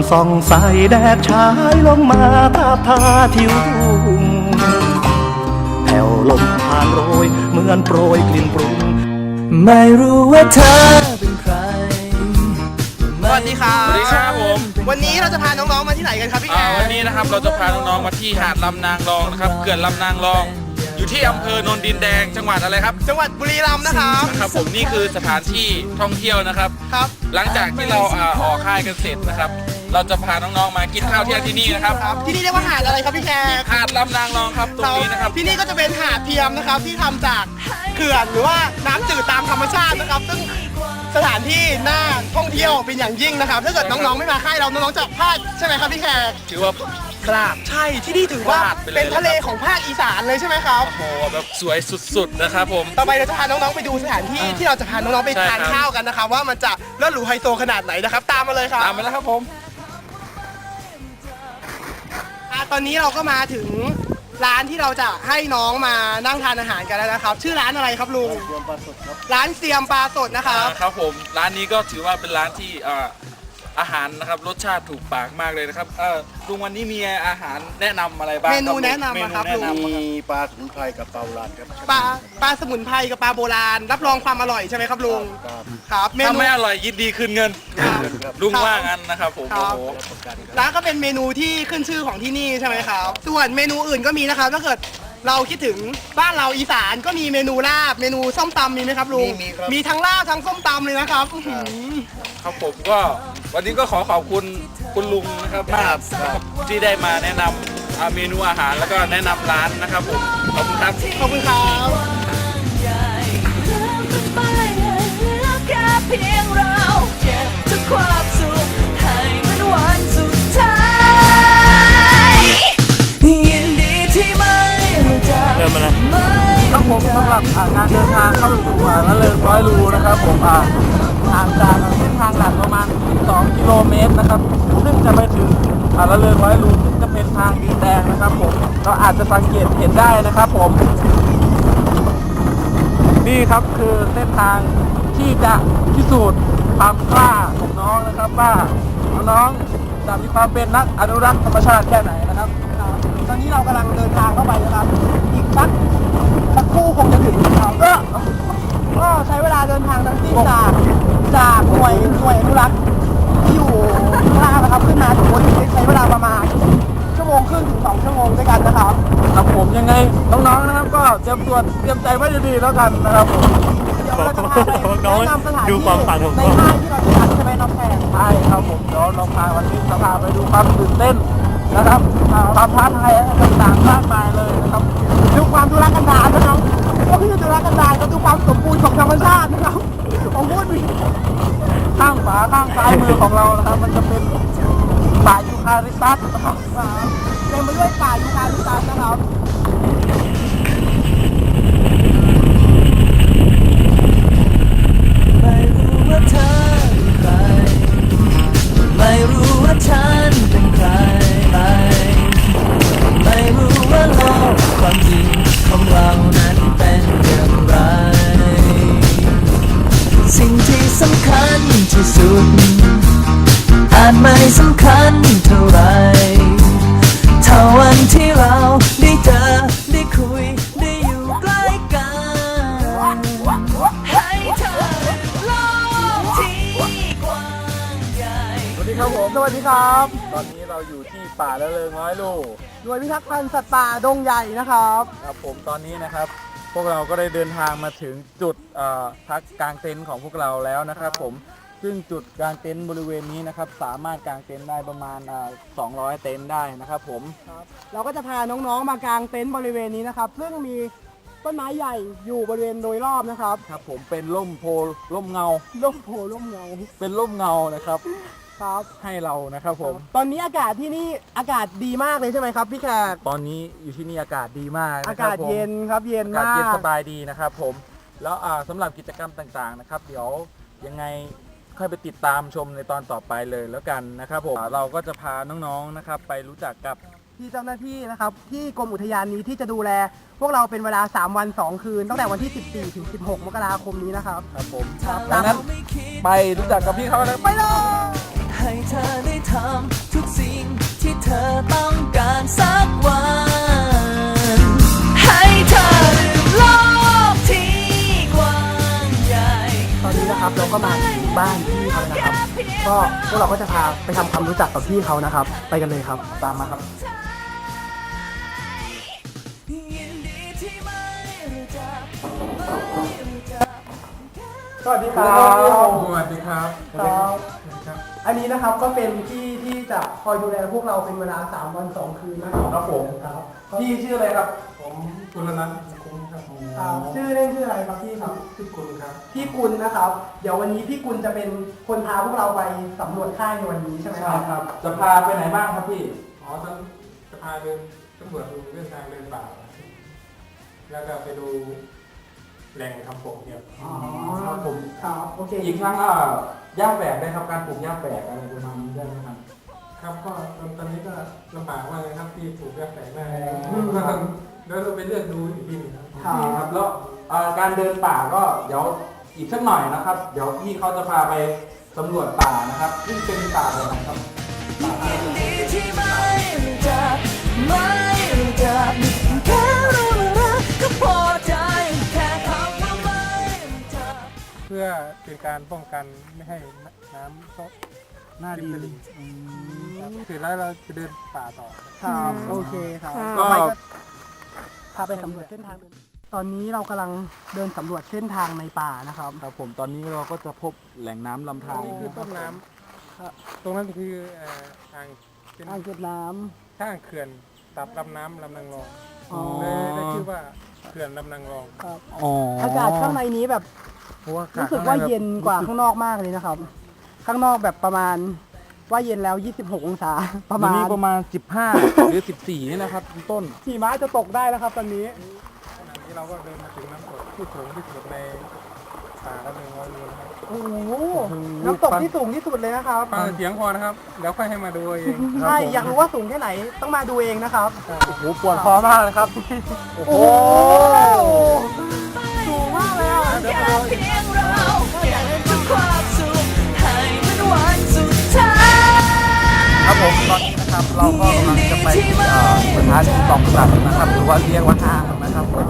วันส่องใสแดดฉายลงมาตาบทาทิวทุ่งแผ่วลมผ่านโรย เหมือนโปรยกลิ่นปรุง ไม่รู้ว่าเธอเป็นใครสวัสดีครับสวัสดีครับผม วันนี้เราจะพาน้องๆมาที่ไหนกันครับพี่แขอ่ากวันนี้นะครับเราจะพาน้องๆมาที่หาดลำนางรองนะครับเขื่อนลำนางรองอยู่ที่อำเภอโนนดินแดงจังหวัดอะไรครับ จังหวัดบุรีรัมย์นะครับนะครับผมนี่คือสถานที่ท่องเที่ยวนะครับครับ หลังจากที่เราอ่าออกค่ายกันเสร็จนะครับ เราจะพาน้องๆมากินข้าวเที่ยงที่นี่นะครับครับที่นี่เรียกว่าหาดอะไรครับพี่แขกหาดลำนางรองครับตรงนี้นะครับที่นี่ก็จะเป็นหาดเทียมนะครับที่ทำจากเขื่อนหรือว่าน้ำจืดตามธรรมชาตินะครับ ซึ่งสถานที่น่าท่องเที่ยวเป็นอย่างยิ่งนะครับ ถ้าเกิดน้องๆไม่มาค่ายเราน้องๆจะพลาดใช่ไหมครับพี่แขกถือว่า พลาด ใช่ที่นี่ถือว่าพลาดไปเลย เป็นทะเลของภาคอีสานเลยใช่ไหมครับ โอ้โหแบบสวยสุดๆนะครับผม ต่อไปเราจะพาน้องๆไปดูสถานที่ที่เราจะพาน้องๆไปใช่ทานครับ ข้าวกันนะครับว่ามันจะเลิศหรูไฮโซขนาดไหนนะครับ ตามมาเลยครับ ตามมาแล้วครับผม ตอนนี้เราก็มาถึงร้านที่เราจะให้น้องมานั่งทานอาหารกันแล้วนะครับ ชื่อร้านอะไรครับลุงร้านเซียมปลาสดนะครับ อ่าครับผมร้านนี้ก็ถือว่าเป็นร้านที่อ่า อาหารนะครับรสชาติถูกปากมากเลยนะครับเออลุงวันนี้มีอาหารแนะนำอะไรบ้างเมนูครับแนะนำอะครับเมนูแนะลุงนำอะครับมีปลาสมุนไพรกับปลาโบราณครับปลาปลาสมุนไพรกับปลาโบราณ รับรองความอร่อยใช่ไหมครับลุงครับครับเมถ้านู ไม่อร่อยยินดีคืนเงินครับลุงว่างั้นนะครับผมครัโอ้บ โหประกันครับร้านก็เป็นเมนูที่ขึ้นชื่อของที่นี่ใช่ไหมครับ ส่วนเมนูอื่นก็มีนะครับ ถ้าเกิด เราคิดถึงบ้านเราอีสานก็มีเมนูลาบ เมนูส้มตำมีไหมครับลุง มีมีครับ มีทั้งลาบทั้งส้มตำเลยนะครับอื้อหือครับผมก็วันนี้ก็ขอขอบคุณคุณลุงนะครับมากนะครับที่ได้มาแนะนำอ่าเมนูอาหารแล้วก็แนะนำร้านนะครับผมขอบคุณครับ ขอบคุณครับไปเลยเหลือแค่เพียงเราเก็บทุกความสุขับอ่างานเดินทางเข้าสู่อ่าละเริงร้อยรูนะครับผมอ่าห่างจากเส้นทางหลักประมาณ 12 กิโลเมตรนะครับ ซึ่งจะไปถึงละเริงร้อยรูซึ่งจะเป็นทางดินแดงนะครับผมเราอาจจะสังเกตเห็นได้นะครับผมนี่ครับคือเส้นทางที่จะพิสูจน์ความกล้าของน้องนะครับว่าน้องจะมีความเป็นนักอนุรักษ์ธรรมชาติแค่ไหนนะครับ ตอนนี้เรากำลังเดินทางเข้าไปนะครับ อีกสัก สักครู่คงจะถึงครับก็ก็ใช้เวลาเดินทางทั้งสิ้นจาก จากหน่วยหน่วยอนุรักษ์ที่อยู่ข้างล่างนะครับขึ้นมาถึงบนนี้ใช้เวลาประมาณชั่วโมงครึ่งถึงสองชั่วโมงด้วยกันนะครับครับผมยังไงน้องๆนะครับ ก็เตรียมตัวเตรียมใจไว้ดีๆแล้วกันนะครับผมเดี๋ยวเราจะพาไปแนะนำสถานดูที่ความฝันของในน้องค่ายที่เราจะจัดใช่ไหมน้องแพงใช่ครับผมเดี๋ยวเราพาวันนี้จะพาไปดูความตื่นเต้นนะครับอ่าความท้าทายต่างๆมากมายเลยนะครับ ความทุรกันดารนะครับก็คือทุรกันดารก็ดูความสมบูรณ์ของธรรมชาตินะครับผมพูดผิดข้างฝาข้างซ้ายมือของเรานะครับ มันจะเป็นป่ายูคาลิปตัสนะครับเต็มไปด้วยป่ายูคาลิปตัสนะครับ ดีครับ ตอนนี้เราอยู่ที่ป่าละเลงร้อยลูกหน่วยพิทักษ์พันธุ์สัตว์ป่าดงใหญ่นะครับ ครับผมตอนนี้นะครับ พวกเราก็ได้เดินทางมาถึงจุดเอ่อพักกลางเต็นท์ของพวกเราแล้วนะครับผมซึ่งจุดกลางเต็นท์บริเวณนี้นะครับสามารถกางเต็นท์ได้ประมาณอ่า200 เต็นท์ได้นะครับผม เราก็จะพาน้องๆมากางเต็นท์บริเวณนี้นะครับ ซึ่งมีต้นไม้ใหญ่อยู่บริเวณโดยรอบนะครับครับผมเป็นร่มโพร่มเงา ร่มโพร่มเงา เป็นร่มเงานะครับ ครับ ให้เรานะครับผม ตอนนี้อากาศที่นี่อากาศดีมากเลยใช่ไหมครับพี่แขกตอนนี้อยู่ที่นี่อากาศดีมากอานะครับกาศผมเย็นครับเย็นอากาศมาเย็นกสบายดีนะครับผม แล้วอ่าสำหรับกิจกรรมต่างๆนะครับ เดี๋ยวยังไงค่อยไปติดตามชมในตอนต่อไปเลยแล้วกันนะครับผมอ่าเราก็จะพาน้องๆนะครับไปรู้จักกับ ที่เจ้าหน้าที่นะครับที่กรมอุทยานนี้ที่จะดูแล พวกเราเป็นเวลา 3 วัน 2 คืน ตั้งแต่วันที่ 14 ถึง 16 มกราคมนี้นะครับ ครับผมดังนั้นไปรู้จักกับพี่เขาเลยไปเลย ให้เธอได้ทำทุกสิ่งที่เธอต้องการสักวัน ให้เธอลืมโลกที่กว้างใหญ่ตอนนี้นะครับเราก็มาถึงบ้านพี่เขาแล้วนะครับ ก็พวกเราก็จะพาไปทำความรู้จักกับพี่เขานะครับ ไปกันเลยครับ ตามมาครับ สวัสดีครับ สวัสดีครับครับอันนี้นะครับก็เป็นพี่ที่จะคอยดูแลพวกเราเป็นเวลา 3 วัน 2 คืนนะครับครับผมครับพี่ชื่ออะไรครับ ผมกุลนันท์คุ้มครับผมครับชื่อเล่นชื่ออะไรครับพี่ครับชื่อกุลครับพี่กุลนะครับ เดี๋ยววันนี้พี่กุลจะเป็นคนพาพวกเราไปสำรวจค่ายในวันนี้ใช่ไหมครับครับ จะพาไปไหนบ้างครับพี่อ๋อจะจะพาเดินตำรวจดูเรื่องทางเดินป่าแล้วก็ไปดู แหล่งทำปกเนี่ยอ๋อครับผมครับโอเคอีกครั้งก็ย่าแฝกได้ครับการปลูกย่าแฝกอะไรประมาณนี้ได้ไหมครับ ครับก็ตอนนี้ก็ลำบากมากเลยครับที่ปลูกย่าแฝกได้ก็ต้องเดี๋ยวเราไปเลือกดูอีกทีหนึงครับครับแล้วเอ่อการเดินป่าก็เดี๋ยวอีกสักหน่อยนะครับ เดี๋ยวพี่เขาจะพาไปสำรวจป่านะครับซึ่งเป็นป่าแบบไหนครับยินดีที่ไม่รู้จักไม่ พื่อเป็นการป้องกันไม่ให้น้ำเข้า หน้าดีริมตลิ่งครับเสร็จแล้วเราจะเดินป่าต่อ ครับโอเคครับก็ต่อไปก็พาไปสำรวจเส้นทางเดินตอนนี้เรากำลังเดินสำรวจเส้นทางในป่านะครับ ครับผมตอนนี้เราก็จะพบแหล่งน้ำลำธารนี่คือต้นน้ำตรงนั้นคือเอ่ออ่างเป็นอ่างเก็บน้ำข้างเขื่อนตับลำน้ำลำนางรองอ๋อเลยได้ชื่อว่าเขื่อนลำนางรอง ครับ อ๋ออากาศข้างในนี้แบบ เพราะว่ารู้สึกว่าเย็นกว่าข้างนอกมากเลยนะครับ ข้างนอกแบบประมาณว่าเย็นแล้ว 26 องศาประมาณนี้ประมาณ 15 หรือ 14นี่นะครับต้น ขี่ม้าจะตกได้แล้วครับ ตอนนี้ ขณะนี้เราก็เดินมาถึงน้ำตกที่สูงที่สุดในป่าละหนึ่งร้อยลูนะครับโอ้โหน้ำตกที่สูงที่สุดเลยนะครับ ฟังเสียงพอนะครับเดี๋ยวค่อยให้มาดูเองใช่ อยากรู้ว่าสูงแค่ไหนต้องมาดูเองนะครับ โอ้โหปวดคอมากเลยครับ โอ้โห เราก็กำลังจะไปเอ่อสถานีสองสัตว์นะครับหรือว่าเรียกว่าห้างนะครับผม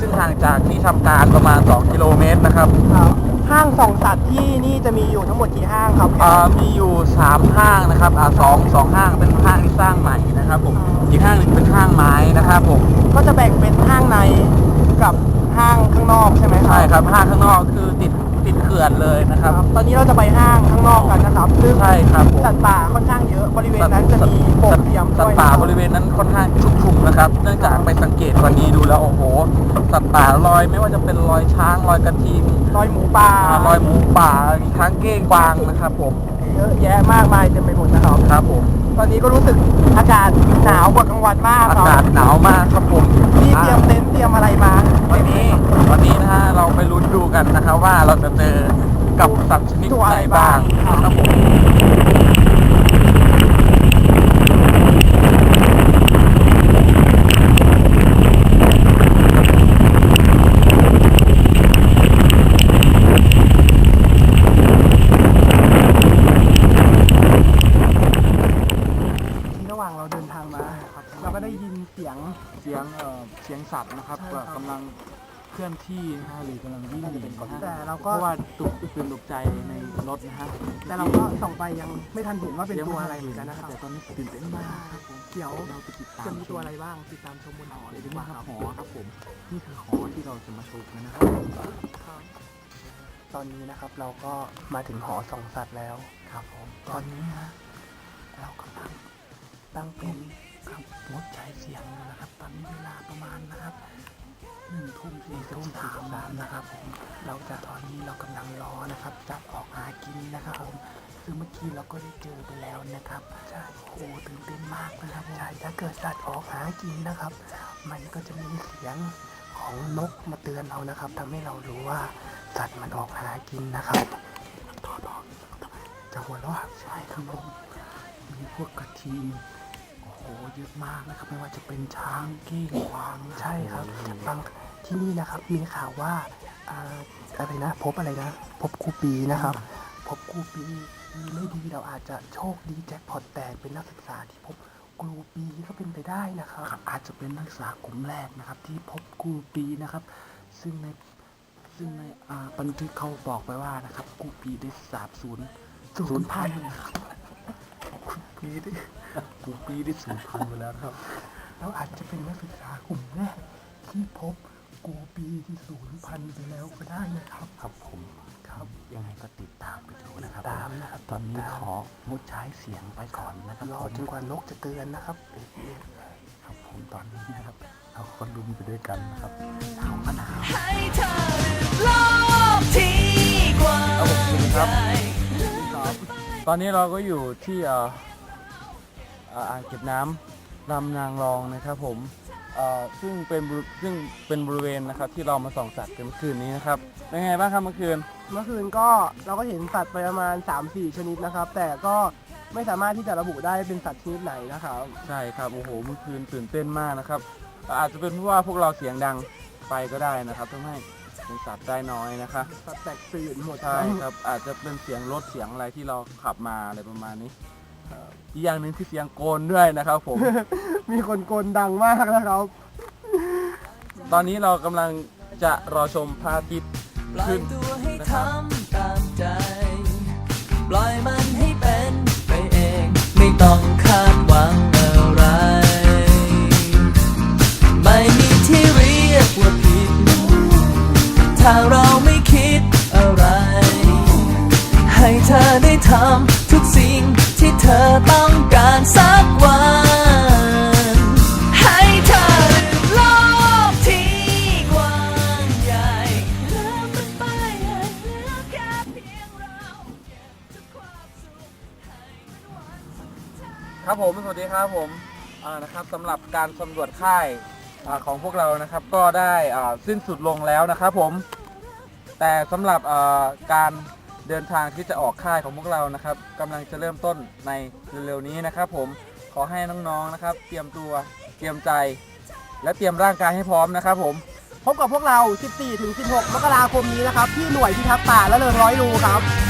ซึ่งห่างจากที่ทำการประมาณ 2 กิโลเมตรนะครับครับห้างส่องสัตว์ที่นี่จะมีอยู่ทั้งหมดกี่ห้างครับอ่ามีอยู่ 3 ห้างนะครับอ่าสองสองห้างเป็นห้างที่สร้างใหม่นะครับผมอีกห้างหนึ่งเป็นห้างไม้นะครับผมก็จะแบ่งเป็นห้างในกับห้างข้างนอกใช่ไหมครับใช่ครับห้างข้างนอกคือติด ติดเขื่อนเลยนะครับครับ ตอนนี้เราจะไปห้างข้างนอกกันนะครับซึ่งใช่ครับผมสัตว์ป่าค่อนข้างเยอะบริเวณนั้นจะมีโป่งเทียมสัตด้วยว์ป่าบริเวณนั้นค่อนข้างชุกชุมนะครับ เนื่องจากไปสังเกตวันนี้ดูแล้วโอ้โห สัตว์ป่ารอยไม่ว่าจะเป็นรอยช้างรอยกระทิงรอยหมูป่าอ่ารอยหมูป่าอีกทั้งเก้งกวางนะครับผมเยอะแยะมากมายเต็มไปหมดนะครับครับผมตอนนี้ก็รู้สึกอากาศหนาวกว่ากลางวันมากอาครักาศบหนาวมากครับผมนี่เตรียมเต็นท์ เตรียมอะไรมาวันนี้วันนี้นะฮะเราไปลุ้นดูกันนะครับว่าเราจะเจอกับสัตว์ชนิดไหนบ้างครับผม ที่ระหว่างเราเดินทางมาเราก็ได้ยินเสียง เสียงเอ่อเสียงสัตว์นะครับ ใช่ครับ กำลัง เคลื่อนที่นะฮะหรือกำลังวิ่งหนีนะฮะแต่เราเพก็ราะว่าตุกตื่นตกใจในรถนะฮะแต่เราก็ส่องไปยังไม่ทันเห็นว่าเป็นตัวอะไรเหมือนกันนะครับแต่ตอนนี้ตื่นเต้นมากครับผมเดี๋ยวเราไปติดตามจะมีตัวอะไรบ้างติดตามชมบนหอหเลรืยอดีกว่าว่าครับหอครับผมนี่คือหอที่เราจะมาชมกันนะครับตอนนี้นะครับเราก็มาถึงหอส่องสัตว์แล้วครับผมตอนนี้ฮะเรากำลังตั้งเป็นครับงดใช้เสียงนะครับ ตอนนี้เวลาประมาณนะครับ หนึ่งทุ่มสี่ทุ่มสี่สิบสามนะครับผมเราจะตอนนี้เรากำลังรอนะครับจับออกหากินนะครับผมซึ่งเมื่อกี้เราก็ได้เจอไปแล้วนะครับใช่โอ้ตื่นเต้นมากนะครับใช่ถ้าเกิดสัตว์ออกหากินนะครับ มันก็จะมีเสียงของนกมาเตือนเรานะครับทำให้เรารู้ว่าสัตว์มันออกหากินนะครับทอดอจะหัวเราะใช่ครับผมมีพวกกระทิง โอ้โหเยอะมากนะครับ ไม่ว่าจะเป็นช้างเก้งกวางใช่ครับบางที่นี่นะครับมีข่าวว่าอ่าอะไรนะ พบอะไรนะ พบครูปีนะครับ พบครูปีดีไม่ดีเราอาจจะโชคดีแจ็คพอตแตกเป็นนักศึกษาที่พบครูปีก็เป็นไปได้นะครับ อาจจะเป็นนักศึกษากลุ่มแรกนะครับ ที่พบครูปีนะครับ ซึ่งในซึ่งในอ่าบันทึกเขาบอกไปว่านะครับครูปีได้สาบสูญสูญพันธุ์นะครับครูปีได้ ครูปีได้สูญพันธุ์ไปแล้วนะครับแล้วอาจจะเป็นนักศึกษากลุ่มแรกที่พบครูปีที่สูญพันธุ์ไปแล้วก็ได้นะครับ ครับผมครับยังไงก็ติดตามไปดูนะครับตามนะครับตอนนี้ของดใช้เสียงไปก่อนนะครับรอจนกว่านกจะเตือนนะครับครับผมตอนนี้นะครับเราก็ลุ้นไปด้วยกันนะครับหนาวก็หนาวให้เธอโลกที่กว้างครับผมสวัสดีครับใหญ่ตอนนี้เราก็อยู่ที่เอ่อเอ่ออ่างเก็บน้ำลำนางรองนะครับผมเอ่อซึ่งเป็นบริซึ่งเป็นบริเวณนะครับที่เรามาส่องสัตว์กันเมื่อคืนนี้นะครับเป็นไงบ้างครับเมื่อคืน เมื่อคืนก็เราก็เห็นสัตว์ไปประมาณ 3-4 ชนิดนะครับ แต่ก็ไม่สามารถที่จะระบุได้เป็นสัตว์ชนิดไหนนะครับ ใช่ครับโอ้โหเมื่อคืนตื่นเต้นมากนะครับ อาจจะเป็นเพราะว่าพวกเราเสียงดังไปก็ได้นะครับทำให้เห็นสัตว์ได้น้อยนะคะสัตว์แตกตื่นหมดใช่ครับอาจจะเป็นเสียงรถเสียงอะไรที่เราขับมาอะไรประมาณนี้ อีกอย่างหนึ่งคือเสียงโกนด้วยนะครับผม มีคนโกนดังมากนะครับ ตอนนี้เรากำลังจะรอชมพระอาทิตย์ปล่อยขึ้น ตัวให้นะทครับำตามใจ ปล่อยมันให้เป็นไปเอง ไม่ต้องคาดหวังอะไร ไม่มีที่เรียกว่าผิด ถ้าเรา ให้เธอได้ทำทุกสิ่งที่เธอต้องการสักวันให้เธอโลกที่กว้างใหญ่ลืมมันไปให้เหลือแค่เพียงเราเก็บทุกความสุขให้มันวันสุดท้าย ครับผมสวัสดีครับผมอ่านะครับสำหรับการสำรวจค่ายอาของพวกเรานะครับก็ได้อ่าสิ้นสุดลงแล้วนะครับผม แต่สำหรับอ่าการ เดินทางที่จะออกค่ายของพวกเรานะครับกำลังจะเริ่มต้นในเร็วๆนี้นะครับ ผมขอให้น้องๆนะครับ เตรียมตัวเตรียมใจ และเตรียมร่างกายให้พร้อมนะครับ ผม พบกับพวกเรา 14-16 มกราคมนี้นะครับ ที่หน่วยพิทักษ์ป่าและเรือร้อยรูครับ